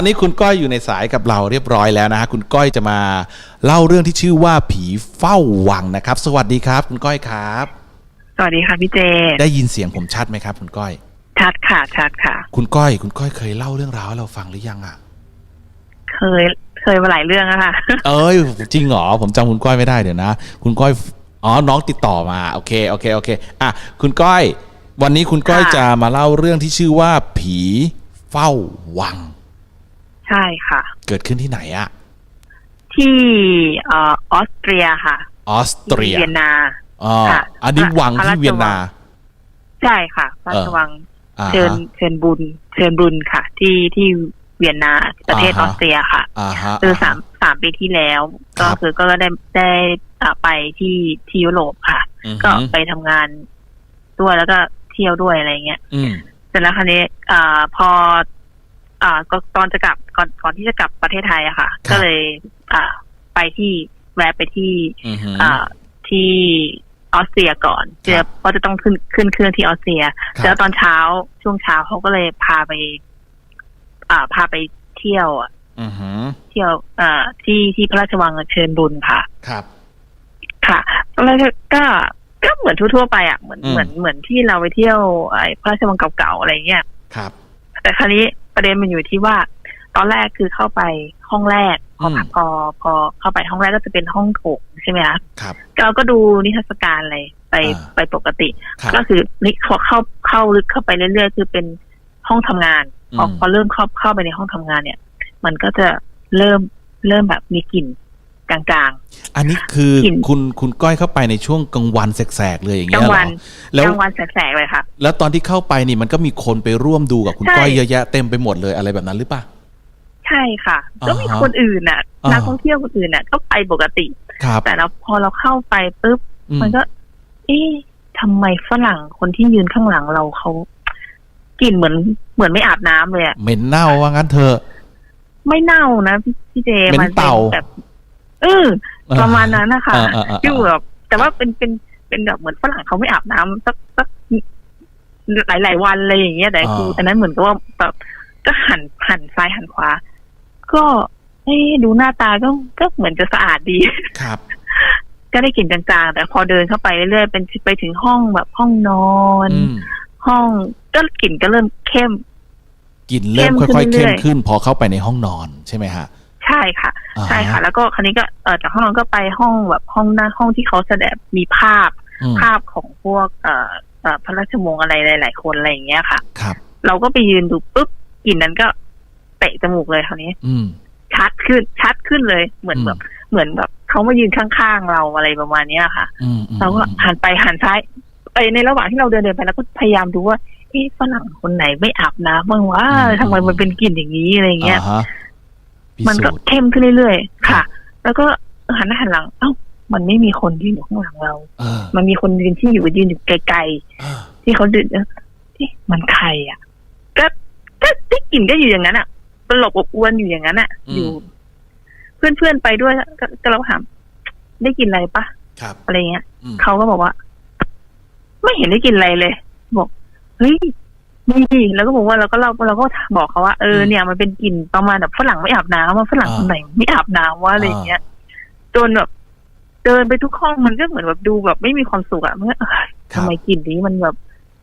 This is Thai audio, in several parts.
อนนี้คุณก้อยอยู่ในสายกับเราเรียบร้อยแล้วนะฮะคุณก้อยจะมาเล่าเรื่องที่ชื่อว่าผีเฝ้าวังนะครับ สวัสดีครับ คุณก้อยครับ สวัสดีค่ะพี่เจ ได้ยินเสียงผมชัดไหมครับ คุณก้อย ชัดค่ะ ชัดค่ะ คุณก้อย คุณก้อยเคยเล่าเรื่องราวให้เราฟังหรือยังอะ เคย เคยมาหลายเรื่องอะค่ะ เอ้ยจริงเหรอผมจำคุณก้อยไม่ได้เดี๋ยวนะ คุณก้อย อ๋อ น้องติดต่อมา โอเค โอเค โอเค อะ คุณก้อย วันนี้คุณก้อยค่ะจะมาเล่าเรื่องที่ชื่อว่า ผีเฝ้าวัง ใช่ค่ะ เกิดขึ้นที่ไหนอะที่เอ่อออสเตรียค่ะ ออสเตรียที่เวียนนาอ๋อค่ะอันนี้วังพระราที่ชเวียนนาวังใช่ค่ะพระราชวังอ่าเชิญฮะเชิญบุญ เชิญบุญค่ะ ที่ที่เวียนนาประเทศอ่าอฮะอสเตรียค่ะอ่าฮะคือสามสามปีที่แล้วครัก็บคือก็ได้ได้อ่าไปที่ที่ยุโรปค่ะอือฮึก็ไปทำงานด้วยแล้วก็เที่ยวด้วยอะไรเงี้ยอืมเสร็จแล้วคราวนี้อ่าพอ อ่าก็ตอนจะกลับก่อนก่อนที่จะกลับประเทศไทยอะค่ะก็เลย อ่า ไปที่แวะไปที่อือฮึ อ่าที่ออสเตรียก่อนครัเจบเพราะจะต้องขึ้นขึ้นเครื่องที่ออสเตรีย ครับ แล้วตอนเช้าช่วงเช้าเขาก็เลยพาไป อ่า พาไปเที่ยวอะอือฮึเที่ยวอ่าที่ที่พระราชวังเชิญบุญค่ะ ครับ ค่ะแล้วก็ก็ก็เหมือนทั่วๆไปอะเหมือนอืม เหมือนเหมือนที่เราไปเที่ยวไอ้พระราชวังเก่าๆอะไรเงี้ย ครับ แต่คราวนี้ ประเด็นมันอยู่ที่ว่า ตอนแรกคือเข้าไปห้องแรกพออืมพอพอเข้าไปห้องแรกก็จะเป็นห้องโถงใช่ไหมคะครับเราก็ดูนิทรรศการอะไรไปอ่าไปปกติครับก็คือนี่พอเข้าเข้าลึกเข้าไปเรื่อยๆคือเป็นห้องทำงานพออืมพอเริ่มเข้าเข้าไปในห้องทำงานเนี่ย มันก็จะเริ่มเริ่มแบบมีกลิ่น กลางอันนี้คือกลิ่นคุณคุณก้อยเข้าไปในช่วงกลางวันแสกๆเลยอย่างๆกเงี้ลายงเหรวัอนแล้วกลางวันแสกๆเลยค่ะ แล้วตอนที่เข้าไปนี่มันก็มีคนไปร่วมดูกับคุณใช่ก้อยเยอะแยะเต็มไปหมดเลยอะไรแบบนั้นหรือเปล่าใช่ค่ะอ่าฮะก็มีคนอื่นน่ะอ่านันักท่องเที่ยวคนอื่นน่ะก็ไปปกติครับแต่เราพอเราเข้าไปปุ๊บอืมมันก็ เอ๊ะทำไมฝรั่งคนที่ยืนข้างหลังเราเขากลิ่นเหมือนเหมือนไม่อาบน้ำเลยอะเหม็นเน่าว่างั้นเถอะไม่เน่านะพี่พี่เจเหม็นนเต่าแบบเออประมาณนั้นนะคะอ่าอ่าอ่าอยู่แบบแต่ว่าเป็นเป็นเป็นแบบเหมือนฝรั่งเขาไม่อาบน้ำสักสักหลายหลายๆวันอะไรอย่างเงี้ยแต่คืออันนั้นเหมือนกับว่าแบบก็หันหันซ้ายหันขวา ก็เอ๊ะดูหน้าตาก็ก็เหมือนจะสะอาดดีครับ ก็ได้กลิ่นจางๆแต่พอเดินเข้าไปเรื่อยๆเป็นไปถึงห้องแบบห้องนอนอืมห้องก็กลิ่นก็เริ่มเข้มกลิ่นเริ่มเข้มค่อยๆขึ้เข้นมเรื่อยๆขึ้น พอเข้าไปในห้องนอนใช่ไหมฮะ ใช่ค่ะอ่าฮใช่ค่ะ แล้วก็คราวนี้ก็เออจากห้องนอนก็ไปห้องแบบห้องหน้าห้องที่เขาแสดงมีภาพอืมภาพของพวกเอ่อเอ่อพระราชวงศ์อะไรหลาย ๆ คนอะไรอย่างเงี้ยค่ะ ครับ เราก็ไปยืนดูปุ๊บกลิ่นนั้นก็เตะจมูกเลยคราวนี้ อืมชัดขึ้นชัดขึ้นเลยเหมือนอืมแบบเหมือนแบบเขามายืนข้างๆเราอะไรประมาณเนี้ยค่ะอืมอืมเราก็หันไปหันซ้ายไอยในระหว่างที่เราเดินเดินไปเราก็พยายามดูว่าเอ๊ะฝรั่งคนไหนไม่อาบน้ำบ้างวะทำไมมันเป็นกลิ่นอย่างนี้อะไรเงี้ยอ่าฮะพิ มันสูก็จน์เข้มขึ้นเรื่อยๆครัค่ะบแล้วก็หันหน้าหันหลัง เอ้า มันไม่มีคนยืนอยู่ข้างหลังเราเออมันมีคนยืนที่อยู่ยืนอยู่ไกลเออๆที่เขาดึกเอ๊ะมันใครอะ ก็ก็ได้กลิ่นก็อยู่อย่างนั้นอะตลบอบอวนอยู่อย่างนั้นอะ อยู่ เพื่อนๆไปด้วยก็ก็เราถามได้กลินอะไรปะครับอะไรเงี้ยอืมเขาก็บอกว่า ไม่เห็นได้กินอะไรเลย บอกเฮ้ย นี่ดิแล้วก็บอกว่าเราก็เราเราก็บอกเขาว่าเออเนี่ยมันเป็นกลิ่นประมาณแบบฝรั่งไม่อาบน้ำว่าฝรั่งคนไหนไม่อาบน้ำว่าอะไรอย่างเงี้ยจนแบบเดินไปทุกห้องมันก็เหมือนแบบดูแบบไม่มีความสุขอะมันก็เอ้ยครัทำบไมกลิ่นนี้มันแบบ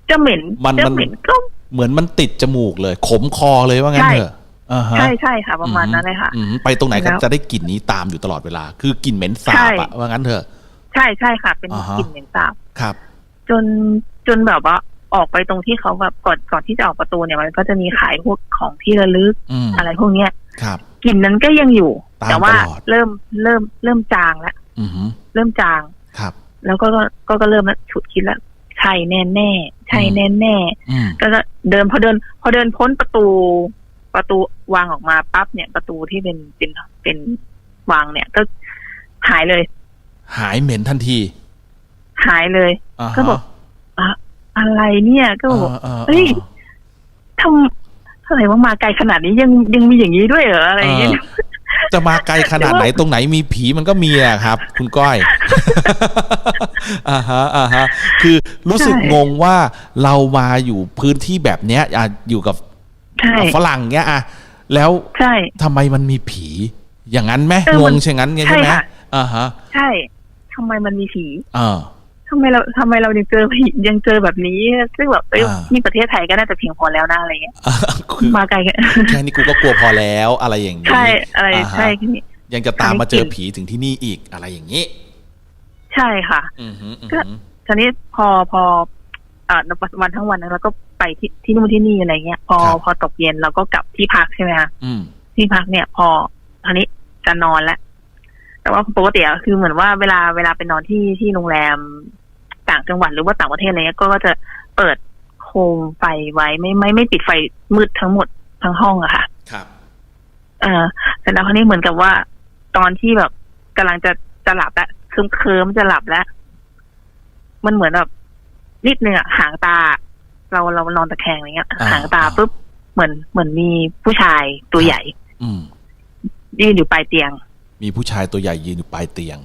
จะเหม็นมันจะมันเหม็นก็เหมือนมันติดจมูกเลย ขมคอเลยว่างั้นใช่เถอะอ่าฮะใช่ใช่ค่ะ ประมาณนั้นเลยค่ะอืมไปตรงไหนก็แล้วจะได้กลิ่นนี้ตามอยู่ตลอดเวลา คือกลิ่นเหม็นสาใช่บอะว่างั้นเถอะ ใช่ใช่ค่ะ เป็นอ่าฮะกลิ่นเหม็นสาบครับ จนจนแบบว่า ออกไปตรงที่เขาแบบก่อนก่อนที่จะออกประตูเนี่ยมันก็จะมีขายพวกของที่ระลึกอืมอะไรพวกเนี้ยครับกลิ่นนั้นก็ยังอยู่ตามแต่ว่าตลอดเริ่มเริ่มเริ่มจางแล้วอือฮึเริ่มจางครับ แล้วก็ก็ก็ก็เริ่มแล้วฉุดคิดแล้วใช่แน่แน่ๆใช่อืมแน่แน่อืมๆก็ก็เดินพอเดิน พอเดินพ้นประตู ประตูวางออกมาปั๊บเนี่ยประตูที่เป็นเป็นเป็นวางเนี่ย ก็หายเลย หายเหม็นทันที หายเลยอ่าฮะก็บอก อะอะไรเนี่ยก็บอกเออเฮ้ยทำอะไรว่ามาไกลขนาดนี้ยังยังมีอย่างนี้ด้วยเหรออะไรอย่างเงี้ยเออจะมาไกลขนาดไหนตรงไหนมีผีมันก็มีอะครับ คุณก้อยอ่าฮะอ่าฮะคือรู้สึกใช่งงว่าเรามาอยู่พื้นที่แบบเนี้ยอะอยู่กับใช่ฝรั่งเนี้ยอะแล้วใช่ทำไมมันมีผี อย่างนั้นไหมเอองมันงใช่งั้นไงใช่ใช่ไหมค่ะอ่าฮะ ใช่ทำไมมันมีผีอ่า ทำไมเราทำไมเรายังเจอผียังเจอแบบนี้ ซึ่งแบบเอ้ยอ่านี่นี่ประเทศไทยก็น่าจะเพียงพอแล้วนะอะไรเงี้ยคือมาไกลกันแค่นี้กูก็กลัวพอแล้วอะไรอย่างนี้ใช่อะไรอ่าฮะใช่แค่นี้ยังจะตามมาเจอคราวนี้ผีถึงที่นี่อีกอะไรอย่างนี้ ใช่ค่ะอือหืออือก็หือทีนี้พอพออ่าวันทั้งวันนั้นเราก็ไปที่ที่นู่นที่นี่อะไรเงี้ย พอพอตกเย็นเราก็กลับที่พักใช่ไหมคะอืมที่พักเนี่ย พอทีนี้จะนอนแล้ว แต่ว่าปกติอะคือเหมือนว่าเวลาเวลาไปนอนที่ที่โรงแรมต่างจังหวัดหรือว่าต่างประเทศอะไรเงี้ยก็ก็จะเปิดโคมไฟไว้ไม่ไม่ไม่ปิดไฟมืดทั้งหมดทั้งห้องอะค่ะ ครับ เออแต่แล้วคราวนี้เหมือนกับว่า ตอนที่แบบกำลังจะจะหลับแล้วเคลิ้มเคลิ้มๆจะหลับแล้ว มันเหมือนแบบนิดนึงอะหางตา เราเรานอนตะแคงอะไรเงี้ยอ่าหางตาปุ๊บเหมือนเหมือนมีผู้ชายตัวใหญ่ อืมยืนอยู่ปลายเตียง มีผู้ชายตัวใหญ่ยืนอยู่ปลายเตียง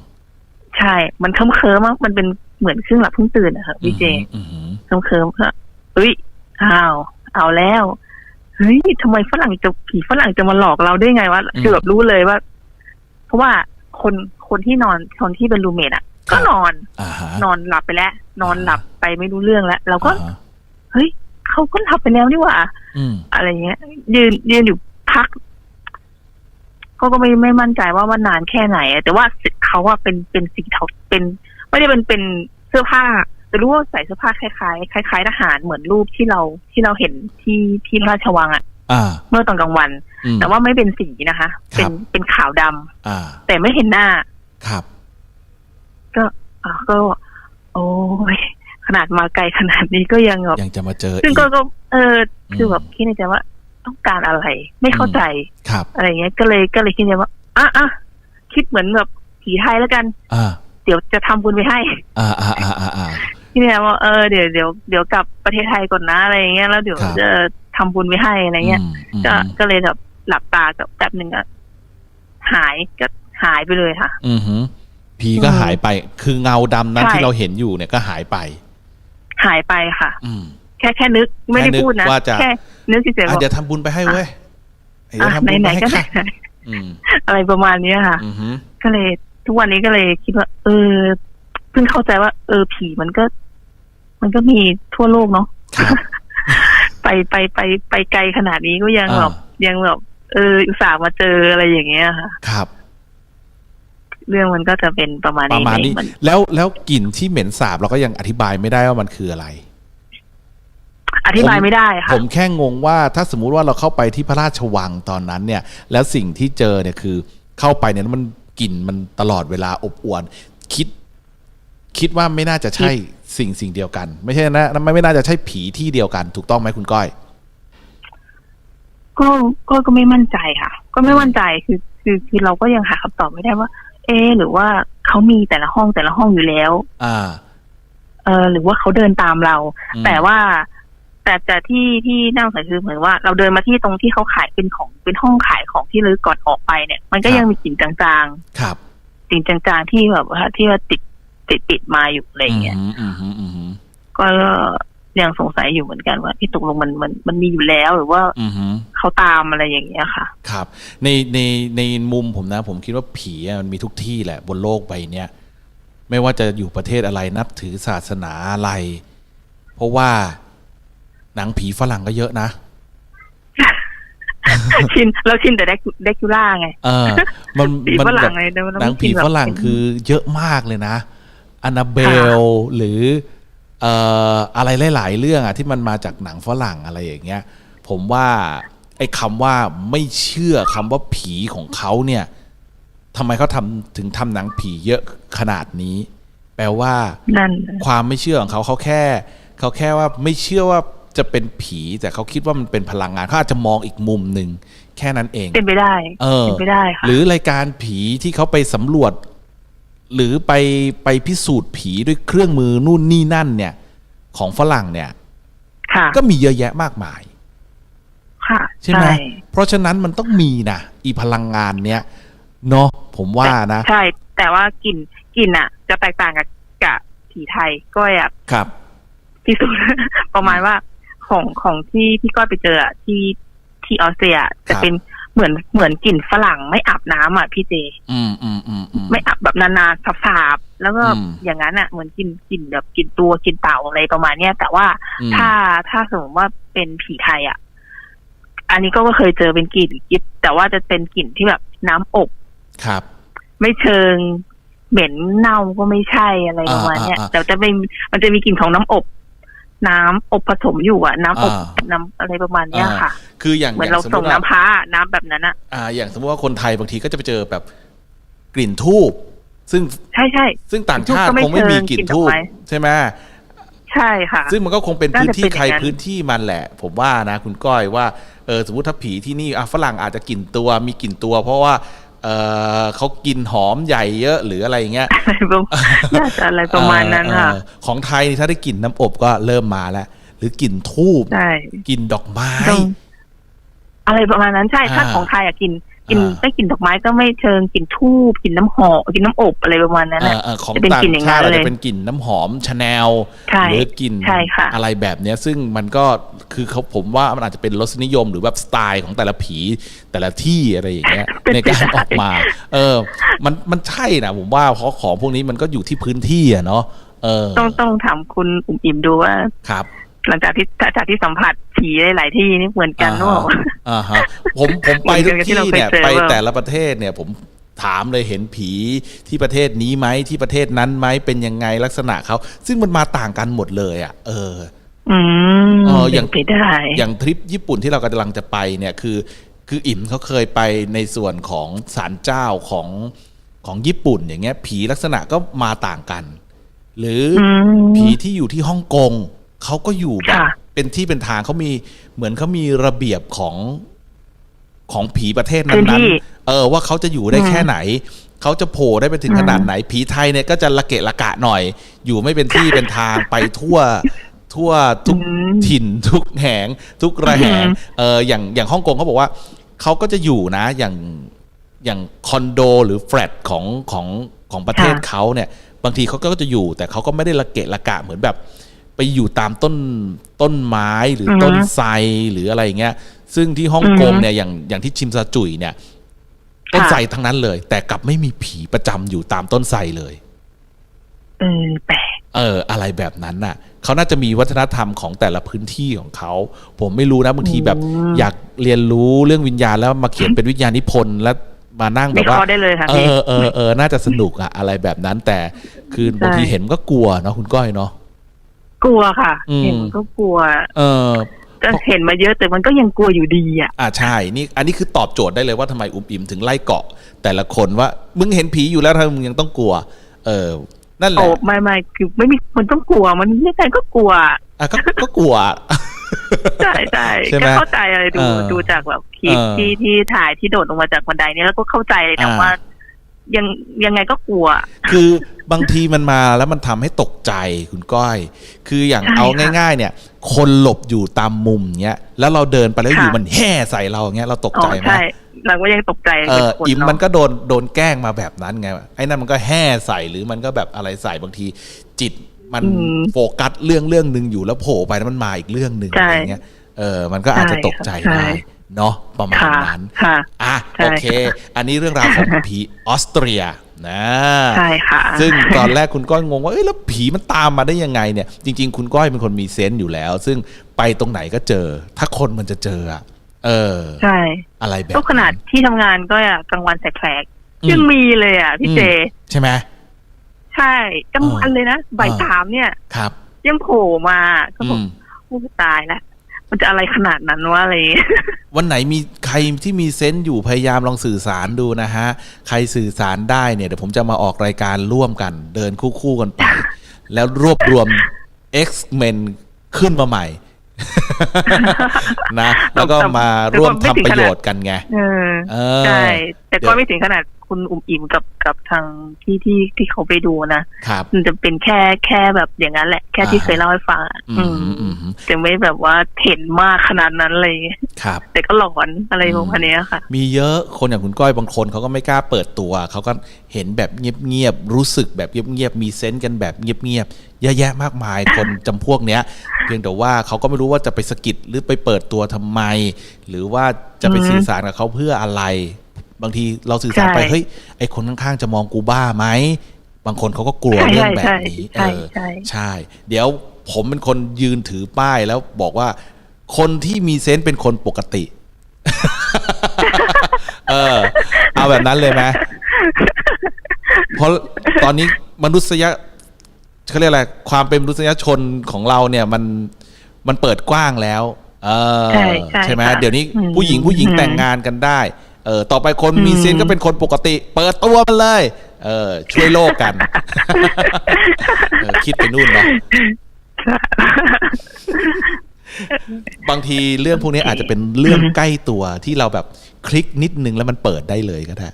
ใช่ มันเคลิ้มเคลิ้มๆอะมันเป็นเหมือนครึ่งหลับครึ่งตื่นอะค่ะพี่เจอือหือเคลิ้มเคลิ้มๆก็เฮ้ยอ้าว เอาแล้วเฮ้ยทำไมฝรั่งจะผีฝรั่งจะมาหลอกเราได้ไงวะคือแบบรู้เลยว่า เพราะว่าคนคนที่นอนคนที่เป็นรูเมทอะ ก็นอนอ่าฮะนอนหลับไปแล้ว นอนหลับไปไม่รู้เรื่องแล้วเราก็อ่าฮะเฮ้ยเขาก็หลับไปแล้วนี่หว่าอืมอะไรเงี้ย ยืนยืนอยู่พัก เขาก็ไม่ไม่มั่นใจว่าว่านานแค่ไหนอะแต่ว่าเขาว่าเป็นเป็นสีเทาเป็นไม่ได้เป็นเป็นเสื้อผ้าแต่รู้ว่าใส่เสื้อผ้าคล้ายๆคล้ายๆทหารเหมือนรูปที่เราที่เราเห็นที่ที่พระราชวังอะอ่าเมื่อตอนกลางวันอืมแต่ว่าไม่เป็นสีนะคะครัเป็บนเป็นขาวดำอ่าแต่ไม่เห็นหน้าครับ ก็อ่าก็ โอ้ยขนาดมาไกลขนาดนี้ก็ยังแบบยังจะมาเจอ ซึ่งอีกก็ก็เออคือมแบบคิดในใจว่า ต้องการอะไร ไม่เข้าใจครับอะไรเงี้ย ก็เลยก็เลยคิดในใจว่าอะอะคิดเหมือนแบบผีไทยแล้วกันอ่าเดี๋ยวจะทำบุญไปให้อ่าอ่าอ่าอ่าอ่าที่เนี่ยว่าเออเดี๋ยวเดี๋ยวเดี๋ยวกลับประเทศไทยก่อนนะอะไรเงี้ยแล้วเดี๋ยวครับจะทำบุญไปให้อะไรเงี้ยอืมอืมก็ก็เลยแบบหลับตากับแป๊บหนึ่งก็หายก็หายไปเลยค่ะ อือหือผีก็อืมหายไป คือเงาดำนั้นใช่ที่เราเห็นอยู่เนี่ยก็หายไป หายไปค่ะ อืม แค่แค่นึกไม่ได้แค่นึกพูดนะว่าจะแค่นึกเฉยๆอะว่าเดี๋ยวทำบุญไปให้เว้ยเดี๋ยวอะทำบุญไหไปนให้ๆก็ไหนค่ะอืมๆอะไรประมาณเนี้ยค่ะอือหือก็เลย ทุกวันนี้ก็เลยคิดว่า เออเพิ่งเข้าใจว่า เออผีมันก็ มันก็มีทั่วโลกเนาะครับไปไปไปไปไกลขนาดนี้ก็ยังอ่าแบบยังแบบเอออุตส่าห์มาเจออะไรอย่างเงี้ยค่ะ ครับ เรื่องมันก็จะเป็นประมาณประนี้มาณนี้มันแล้วแล้วกลิ่นที่เหม็นสาบเราก็ยังอธิบายไม่ได้ว่ามันคืออะไร อธิบายไม่ได้ค่ะผมแค่งงว่าถ้าสมมุติว่าเราเข้าไปที่พระราชวังตอนนั้นเนี่ย แล้วสิ่งที่เจอเนี่ยคือเข้าไปเนี่ยมันกลิ่นมันตลอดเวลาอบอวนคิด คิดว่าไม่น่าจะใช่สิ่งสิ่งเดียวกัน ไม่ใช่นะไม่ไม่น่าจะใช่ผีที่เดียวกัน ถูกต้องไหมคุณก้อย ก็ก็ก็ไม่มั่นใจค่ะ ก็ไม่มั่นใจคือคือคือเราก็ยังหาคำตอบไม่ได้ว่า เอะหรือว่าเขามีแต่ละห้องแต่ละห้องอยู่แล้ว อ่า เออหรือว่าเขาเดินตามเราอืมแต่ว่า แต่แต่ที่ที่น่าสงสัยคือเหมือนว่า เราเดินมาที่ตรงที่เขาขายเป็นของเป็นห้องขายของที่รื้อก่อนออกไปเนี่ย มันก็ยังมีกลิ่นจางครับๆกลิ่นจางๆที่แบบว่าที่ว่าติดติดติดมาอยู่อะไรอย่างเงี้ยอืมอืมอืมอืมก็ยังสงสัยอยู่เหมือนกันว่าที่ตกลงมันมันมันมีอยู่แล้วหรือว่าอืมอืมเขาตามอะไรอย่างเงี้ยค่ะ ครับ ในในในมุมผมนะ ผมคิดว่าผีอะมันมีทุกที่แหละ บนโลกใบเนี้ยไม่ว่าจะอยู่ประเทศอะไรนับถือศาสนาอะไร เพราะว่า หนังผีฝรั่งก็เยอะนะชินเราชินแต่เดคิล่าไงเออมันผีมันฝรั่แบงบไงแต่มันหนังผีแบบฝรั่งคือเยอะมากเลยนะอนาเบลหรือเอ่ออะไรหลาย ๆ เรื่องอะที่มันมาจากหนังฝรั่งอะไรอย่างเงี้ย ผมว่าไอ้คำว่าไม่เชื่อคำว่าผีของเขาเนี่ยทำไมเขาทำถึงทำหนังผีเยอะขนาดนี้ แปลว่านั่นความไม่เชื่อของเขาเขาแค่ เขาแค่ว่าไม่เชื่อว่า จะเป็นผีแต่เขาคิดว่ามันเป็นพลังงานเขาอาจจะมองอีกมุมหนึ่งแค่นั้นเองเป็นไปได้เออเป็นไปได้ค่ะหรือรายการผีที่เขาไปสำรวจ หรือไปไปพิสูจน์ผีด้วยเครื่องมือนู่นนี่นั่น เนี่ย ของฝรั่งเนี่ยค่ะก็มีเยอะแยะมากมาย ค่ะใช่ไหมเพราะฉะนั้นมันต้องมีนะอีพลังงานเนี้ยเนาะผมว่านะ ใช่ แต่ว่ากลิ่นกลิ่นอะ จะแตกต่างกับกับผีไทยก็อยากครับพิสูจน์ประมาณว่า ของของที่ที่ก้อยไปเจออะที่ที่ออสเตรียจะเป็นเหมือนเหมือนกลิ่นฝรั่งไม่อาบน้ำอะพี่เจอืมอืมอืมอืมไม่อาบแบบนานๆสาบๆแล้วก็อืมอย่างนั้นอะเหมือนกินกลิ่นแบบกลิ่นตัวกลิ่นเต่าอะไรประมาณเนี้ยแต่ว่าอืมถ้าถ้าสมมติว่าเป็นผีไทยอะ อันนี้ก็เคยเจอเป็นกลิ่นกลิ่นแต่ว่าจะเป็นกลิ่นที่แบบน้ำอบครับ ไม่เชิงเหม็นเน่าก็ไม่ใช่อะไรประมาณเนี้ยอ่าอ่าอ่าแต่จะเป็นมันจะมีกลิ่นของน้ำอบ น้ำอบผสมอยู่อะน้ำอบอ่าน้ำอะไรประมาณเนี้ยค่ะ คืออย่างเหมือนอย่เราสมส่งมุติว่าน้ำพ้าน้ำแบบนั้นอะอ่า อย่างสมมติว่าคนไทยบางทีก็จะไปเจอแบบกลิ่นทูบซึ่งใช่ใช่ซึ่งต่างชาติทูบก็ไม่คงไม่มีกลิ่นเชิงกลิ่นทูบดอกไม้ใช่ไหมใช่ค่ะ ซึ่งมันก็คงเป็นพื้นที่น่าจะเป็นใครอย่างนั้นพื้นที่มันแหละ ผมว่านะ คุณก้อยว่าเออสมมติถ้าผีที่นี่อะฝรั่งอาจจะกลิ่นตัวมีกลิ่นตัว เพราะว่า เออเขากินหอมใหญ่เยอะหรืออะไรอย่างเงี้ยอะไรประมาณน่าจะอะไรประมาณนั้นค่ะเออเออของไทยนี่ถ้าได้กลิ่นน้ำอบก็เริ่มมาแล้ว หรือกลิ่นทูบใช่กลิ่นดอกไม้ต้องอะไรประมาณนั้นใช่ถ้าอ่าของไทยอะกิน กินอ่าได้กลิ่นดอกไม้ก็ไม่เชิงกลิ่นทูบกลิ่นน้ำหอมกลิ่นน้ำอบอะไรประมาณนั้นเออะอเออของจะเป็นต่างกลิ่นอย่างชานั้ตินอาจเลยจะเป็นกลิ่นน้ำหอมชาแนลใช่หรือกลิ่นใช่ค่ะอะไรแบบเนี้ย ซึ่งมันก็คือเขาผมว่ามันอาจจะเป็นรสนิยมหรือแบบสไตล์ของแต่ละผีแต่ละที่อะไรอย่างเงี้ยเป็นในไปการได้ออกมา เออ มันมันใช่นะผมว่าเพราะของพวกนี้มันก็อยู่ที่พื้นที่อะเนาะเออ ต้องต้องถามคุณอุ่มอิ่มดูว่าครับ หลังจากที่จากที่สัมผัสผีหลายๆที่นี่เหมือนกันหรือเปล่าอ่าฮะผมผมไปทุกเหมือนกับที่ที่เราเคยเนี่ยเจอไปว่าแต่ละประเทศเนี่ยผมถามเลยเห็นผีที่ประเทศนี้ไหมที่ประเทศนั้นไหมเป็นยังไงลักษณะเขาซึ่งมันมาต่างกันหมดเลย อะ เอออืมเอออย่างเป็นไปได้อย่างทริปญี่ปุ่นที่เรากำลังจะไปเนี่ยคือ คืออิ่มเขาเคยไปในส่วนของศาลเจ้าของของญี่ปุ่นอย่างเงี้ย ผีลักษณะก็มาต่างกัน หรืออมผีที่อยู่ที่ฮ่องกง เขาก็อยู่แบบค่ะเป็นที่เป็นทางเขามีเหมือนเขามีระเบียบของของผีประเทศพื้นนั้นที่ๆเออว่าเขาจะอยู่ได้อืมแค่ไหน เขาจะโผล่ได้ไปถึงอืมขนาดไหน ผีไทยเนี่ยก็จะละเกะละกะหน่อย อยู่ไม่เป็นที่เป็นทางไปทั่วทั่วทุกอืมถิ่นทุกแหง ทุกระแหงอืมเอออย่างอย่างฮ่องกงเขาบอกว่าเขาก็จะอยู่นะอย่างอย่างคอนโดหรือแฟลตของของของประเทศเขาเนี่ย บางทีเขาก็จะอยู่ แต่เขาก็ไม่ได้ละเกะละกะเหมือนแบบ ไปอยู่ตามต้นต้นไม้หรือออฮึต้นไทรหรืออะไรอย่างเงี้ย ซึ่งที่ฮ่องกงอือฮึเนี่ยอย่างอย่างที่ชิมซาจุยเนี่ยต้นค่ะไทรทั้งนั้นเลย แต่กลับไม่มีผีประจำอยู่ตามต้นไทรเลยเออแปลกเออ อะไรแบบนั้นน่ะเขาน่าจะมีวัฒนธรรมของแต่ละพื้นที่ของเขา ผมไม่รู้นะบางทีแบบ อยากเรียนรู้เรื่องวิญญาณแล้วมาเขียนเป็นวิญญาณนิพนธ์แล้วมานั่งแบวิบเคว่าราะห์ได้เลยค่ะเอพี่อเออเออน่าจะสนุกอะอะไรแบบนั้น แต่คือบางทีเห็นก็กลัวเนาะคุณก้อยเนาะ กลัวค่ะอืมเห็นก็กลัว เออก็เห็นมาเยอะแต่มันก็ยังกลัวอยู่ดีอะอ่าใช่นี่อันนี้คือตอบโจทย์ได้เลยว่าทำไมอุ้มอิ่มถึงไล่เกาะ แต่ละคนว่ามึงเห็นผีอยู่แล้วทำไมมึงยังต้องกลัว เออ นั่นแหโอ้ละไม่ไม่คือไม่มีคนต้องกลัว มันยังไงก็กลัวอะก็ก็กลัวใช่ใช่ใช่ไหมก็เข้าใจอะไรดูเออดูจากแบบคลิปเออที่ที่ถ่ายที่โดดลงมาจากบันไดเนี่ยแล้วก็เข้าใจเลยนะอ่าว่า ยังยังไงก็กลัว คือบางทีมันมาแล้วมันทำให้ตกใจคุณก้อย คืออย่างใช่เอาค่ะง่าย ๆ เนี่ย คนหลบอยู่ตามมุมเงี้ยแล้วเราเดินไปแล้วค่ะอยู่มันแห่ใส่เราเงี้ยเราตกอ๋อใจไหมใช่เราก็ยังตกใจเอเป็นอคนอิมเนาะมันก็โดนโดนแกล้งมาแบบนั้นไงไอ้นั่นมันก็แห่ใส่หรือมันก็แบบอะไรใส่บางทีจิตมันอืมโฟกัสเรื่องเรื่องหนึ่งอยู่แล้วโผล่ไปแล้วมันมาอีกเรื่องหนึ่งใช่อะไรเงี้ยเออมันก็อาจจะตกใจใช่ได้ เนาะประมาณค่ะนั้นค่ะอะใช่โอเค อันนี้เรื่องราวของผีออสเตรียนะใช่ค่ะ ซึ่งตอนแรกคุณก้อยงงว่าเอ้ยแล้วผีมันตามมาได้ยังไงเนี่ย จริง ๆ คุณก้อยเป็นคนมีเซนต์อยู่แล้ว ซึ่งไปตรงไหนก็เจอ ถ้าคนมันจะเจออะเออ ใช่ อะไรแบบก็ขนาดที่ทำงานก็อะกลางวันแสกอืมๆยังมีเลยอะพี่เจ ใช่ไหมใช่กลางวันเลยนะบ่ายเออสามเนี่ย ครับ ยังโผล่มาก็บอือกมโอ้ตายแล้ว มันจะอะไรขนาดนั้นวะอะไรวันไหนมีใครที่มีเซนต์อยู่พยายามลองสื่อสารดูนะฮะ ใครสื่อสารได้เนี่ยเดี๋ยวผมจะมาออกรายการร่วมกัน เดินคู่ๆกันไป แล้วรวบรวม X-Men ขึ้นมาใหม่ นะ แล้วก็มาร่วมทำประโยชน์กันไงเออเออใช่แต่เดี๋ก็ยวไม่ถึงขนาดคุณอุ่มอิ่มกับกับทางที่ที่ที่เขาไปดูนะครับมันจะเป็นแค่แค่แบบอย่างนั้นแหละ แค่ที่อ่าเคยเล่าให้ฟังอะอือืมมอืมอืมจะไม่แบบว่าเห็นมากขนาดนั้นเลยครับ แต่ก็หลอนอะไรประมาณเนี้ยค่ะ มีเยอะคนอย่างคุณก้อยบางคนเขาก็ไม่กล้าเปิดตัว เขาก็เห็นแบบเงียบๆรู้สึกแบบเงียบๆมีเซนส์กันแบบเงียบๆ เยอะแยะมากมายคนจำพวกเนี้ย เพียงแต่ว่าเขาก็ไม่รู้ว่าจะไปสะกิดหรือไปเปิดตัวทำไม หรือว่าจะไปอืมสื่อสารกับเขาเพื่ออะไร บางทีเราสื่อสารไปใช่เฮ้ยไอคนข้างๆจะมองกูบ้าไหมบางคนเขาก็กลัวใช่เรื่องแบบนี้ใช่เออใช่ใช่ เดี๋ยวผมเป็นคนยืนถือป้ายแล้วบอกว่า คนที่มีเซนส์เป็นคนปกติ เออ เอาแบบนั้นเลยไหมเพราะตอนนี้มนุษย เขาเรียกอะไรความเป็นมนุษยชนของเราเนี่ยมันมันเปิดกว้างแล้วเออใช่ใช่ไหมค่ะเดี๋ยวนี้อืมผู้หญิงผู้หญิงอืมแต่งงานกันได้เออต่อไปคนอืมมีเซนส์ก็เป็นคนปกติ เปิดตัวมันเลย เออ ช่วยโลกกันเออคิดไปนู่นเนาะบางทีเรื่องพวกนี้อาจจะเป็นเรื่องใกล้ตัวที่เราแบบคลิกนิดนึงแล้วมันเปิดได้เลยก็ได้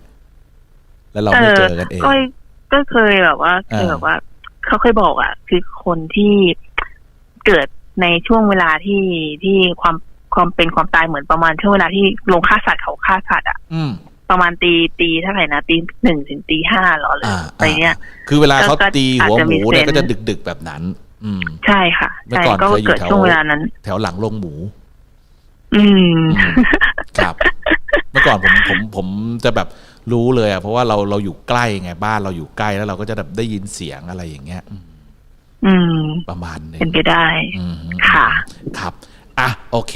แล้วเราไม่เจอกันเองก็ก็เคยแบบว่าเคยอ่าแบบว่า เขาเคยบอกอะ คือคนที่เกิดในช่วงเวลาที่ที่ความความเป็นความตายเหมือนประมาณช่วงเวลาที่ลงฆ่าสัตว์เขาฆ่าสัตว์อะอืมประมาณตีตีเท่าไหร่นะตีหนึ่งถึงตีห้าหรอหรืออ่าอะไรเงี้ยคือเวลาเขาก็ตีหัวอาจจะหมีมูเนี่ยเซนส์ก็จะดึกดึกๆแบบนั้น อืมใช่ค่ะเมื่อใช่ก่อนก็เคยอยู่เกิดแถวช่วงเวลานั้น แถวหลังโรงหมู อืมครับ เมื่อก่อนผมผมผมจะแบบ รู้เลยอะเพราะว่าเราเราอยู่ใกล้ไงบ้านเราอยู่ใกล้แล้วเราก็จะแบบได้ยินเสียงอะไรอย่างเงี้ย อืมอืมประมาณหนึงเป็นไปได้อืมค่ะ ครับอะโอเค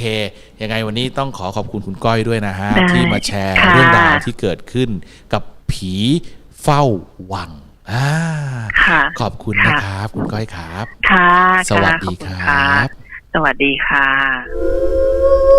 ยังไงวันนี้ต้องขอขอบคุณคุณก้อยด้วยนะฮะได้ที่มาแชร์ค่ะเรื่องราวที่เกิดขึ้นกับผีเฝ้าวังอ่าค่ะขอบคุณค่ะนะครับ คุณก้อยครับ ค่ะ สวัสดีะขอบคณรับ สวัสดีค่ะ